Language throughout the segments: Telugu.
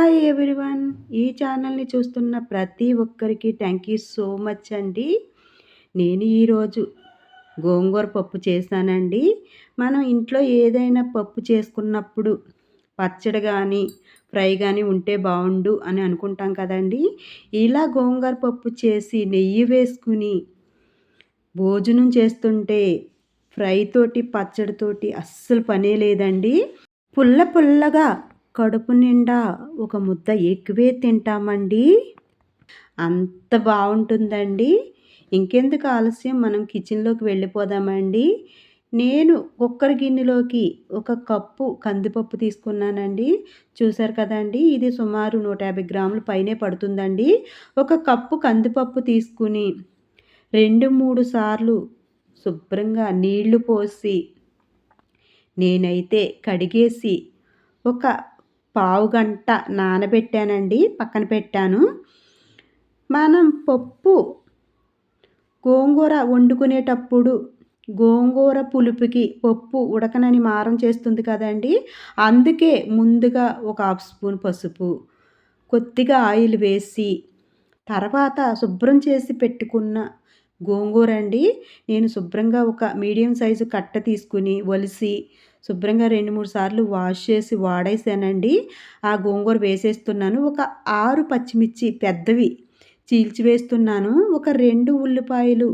హాయ్ ఎవ్రీవన్ ఈ ఛానల్ని చూస్తున్న ప్రతి ఒక్కరికి థ్యాంక్ యూ సో మచ్ అండి. నేను ఈరోజు గోంగూర పప్పు చేశానండి. మనం ఇంట్లో ఏదైనా పప్పు చేసుకున్నప్పుడు పచ్చడి కానీ ఫ్రై కానీ ఉంటే బాగుండు అని అనుకుంటాం కదండి. ఇలా గోంగూర పప్పు చేసి నెయ్యి వేసుకుని భోజనం చేస్తుంటే ఫ్రై తోటి పచ్చడితోటి అస్సలు పనే లేదండి. పుల్ల పుల్లగా కడుపు నిండా ఒక ముద్ద ఎక్కువే తింటామండి. అంత బాగుంటుందండి ఇంకెందుకు ఆలస్యం? మనం కిచెన్లోకి వెళ్ళిపోదామండి. నేను కుక్కర్ గిన్నెలోకి ఒక కప్పు కందిపప్పు తీసుకున్నానండి. చూసారు కదండి ఇది సుమారు నూట యాభై గ్రాముల పైనే పడుతుందండి. ఒక కప్పు కందిపప్పు తీసుకుని రెండు మూడు సార్లు శుభ్రంగా నీళ్ళు పోసి నేనైతే కడిగేసి ఒక పావు గంట నానబెట్టానండి పక్కన పెట్టాను. మనం పప్పు గోంగూర వండుకునేటప్పుడు గోంగూర పులుపుకి పప్పు ఉడకనని మారం చేస్తుంది కదండి. అందుకే ముందుగా ఒక హాఫ్ స్పూన్ పసుపు కొద్దిగా ఆయిల్ వేసి తర్వాత శుభ్రం చేసి పెట్టుకున్న గోంగూర అండి నేను శుభ్రంగా ఒక మీడియం సైజు కట్ట తీసుకుని ఒలిసి శుభ్రంగా రెండు మూడు సార్లు వాష్ చేసి వాడేసానండి. ఆ గోంగూర వేసేస్తున్నాను. ఒక ఆరు పచ్చిమిర్చి పెద్దవి చీల్చి వేస్తున్నాను. ఒక రెండు ఉల్లిపాయలు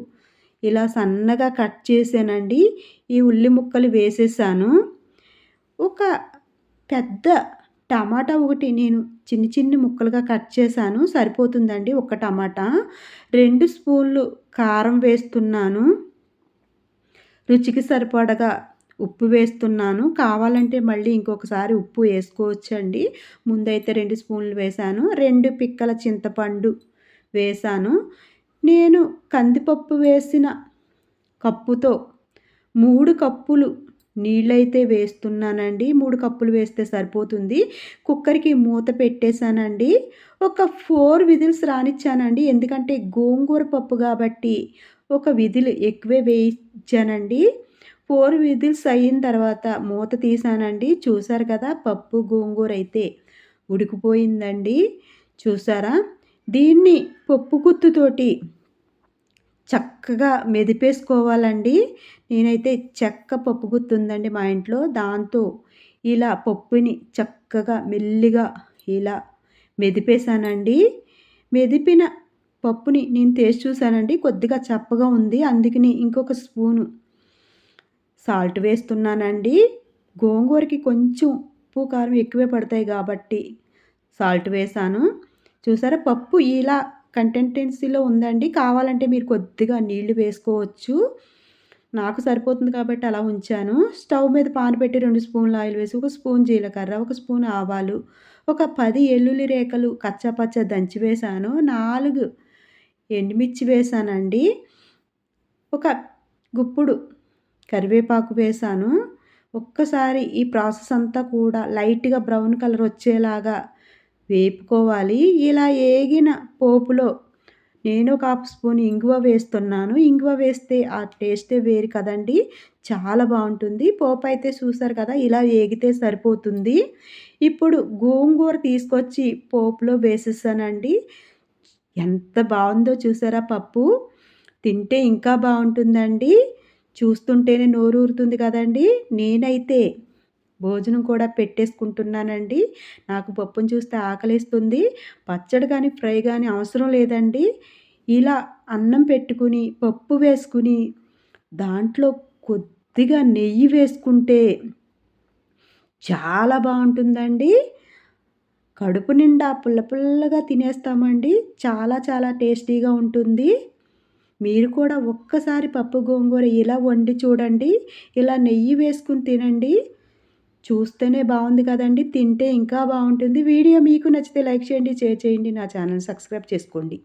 ఇలా సన్నగా కట్ చేసానండి. ఈ ఉల్లి ముక్కలు వేసేసాను. ఒక పెద్ద టమాటా ఒకటి నేను చిన్న చిన్న ముక్కలుగా కట్ చేశాను. సరిపోతుందండి ఒక టమాటా. రెండు స్పూన్లు కారం వేస్తున్నాను. రుచికి సరిపడగా ఉప్పు వేస్తున్నాను. కావాలంటే మళ్ళీ ఇంకొకసారి ఉప్పు వేసుకోవచ్చండి. ముందైతే రెండు స్పూన్లు వేశాను. రెండు పిక్కల చింతపండు వేశాను. నేను కందిపప్పు వేసిన కప్పుతో మూడు కప్పులు నీళ్ళైతే వేస్తున్నానండి. మూడు కప్పులు వేస్తే సరిపోతుంది. కుక్కర్కి మూత పెట్టేశానండి. ఒక ఫోర్ విజిల్స్ రానిచ్చానండి. ఎందుకంటే గోంగూర పప్పు కాబట్టి ఒక విధులు ఎక్కువే వేయించానండి. ఫోర్ విధిల్స్ అయిన తర్వాత మూత తీసానండి చూసారు కదా పప్పు గోంగూర అయితే ఉడికిపోయిందండి. చూసారా దీన్ని పప్పు గుత్తుతోటి చక్కగా మెదిపేసుకోవాలండి. నేనైతే చెక్క పప్పు గుర్తుందండి మా ఇంట్లో. దాంతో ఇలా పప్పుని చక్కగా మెల్లిగా ఇలా మెదిపేశానండి. మెదిపిన పప్పుని నేను టేస్ట్ చూశానండి. కొద్దిగా చప్పగా ఉంది. అందుకని ఇంకొక స్పూను సాల్ట్ వేస్తున్నానండి. గోంగూరకి కొంచెం ఉప్పు కారం ఎక్కువే పడతాయి కాబట్టి సాల్ట్ వేసాను చూసారా? పప్పు ఇలా కంటెంటెన్సీలో ఉందండి. కావాలంటే మీరు కొద్దిగా నీళ్ళు వేసుకోవచ్చు. నాకు సరిపోతుంది కాబట్టి అలా ఉంచాను. స్టవ్ మీద పాన్ పెట్టి రెండు స్పూన్లు ఆయిల్ వేసి ఒక స్పూన్ జీలకర్ర ఒక స్పూన్ ఆవాలు ఒక పది ఎల్లుల్లి రేఖలు కచ్చపచ్చ దంచి వేసాను నాలుగు ఎండుమిర్చి వేసానండి ఒక గుప్పుడు కరివేపాకు వేసాను ఒక్కసారి ఈ ప్రాసెస్ అంతా కూడా లైట్గా బ్రౌన్ కలర్ వచ్చేలాగా వేపుకోవాలి. ఇలా ఏగిన పోపులో నేను ఒక హాఫ్ స్పూన్ ఇంగువ వేస్తున్నాను. ఇంగువ వేస్తే ఆ టేస్టే వేరు కదండి. చాలా బాగుంటుంది. పోపు అయితే చూసారు కదా ఇలా ఏగితే సరిపోతుంది. ఇప్పుడు గోంగూర తీసుకొచ్చి పోపులో వేసేసానండి. ఎంత బాగుందో చూసారా పప్పు? తింటే ఇంకా బాగుంటుందండి. చూస్తుంటేనే నోరు ఊరుతుంది కదండి. నేనైతే భోజనం కూడా పెట్టేసుకుంటున్నానండి. నాకు పప్పును చూస్తే ఆకలిస్తుంది. పచ్చడి కానీ ఫ్రై కానీ అవసరం లేదండి. ఇలా అన్నం పెట్టుకుని పప్పు వేసుకుని దాంట్లో కొద్దిగా నెయ్యి వేసుకుంటే చాలా బాగుంటుందండి. కడుపు నిండా పుల్ల పుల్లగా తినేస్తామండి. చాలా చాలా టేస్టీగా ఉంటుంది. మీరు కూడా ఒక్కసారి పప్పు గోంగూర ఇలా వండి చూడండి. ఇలా నెయ్యి వేసుకుని తినండి. చూస్తేనే బాగుంది కదండి తింటే ఇంకా బాగుంటుంది. వీడియో మీకు నచ్చితే లైక్ చేయండి షేర్ చేయండి నా ఛానల్ సబ్స్క్రైబ్ చేసుకోండి.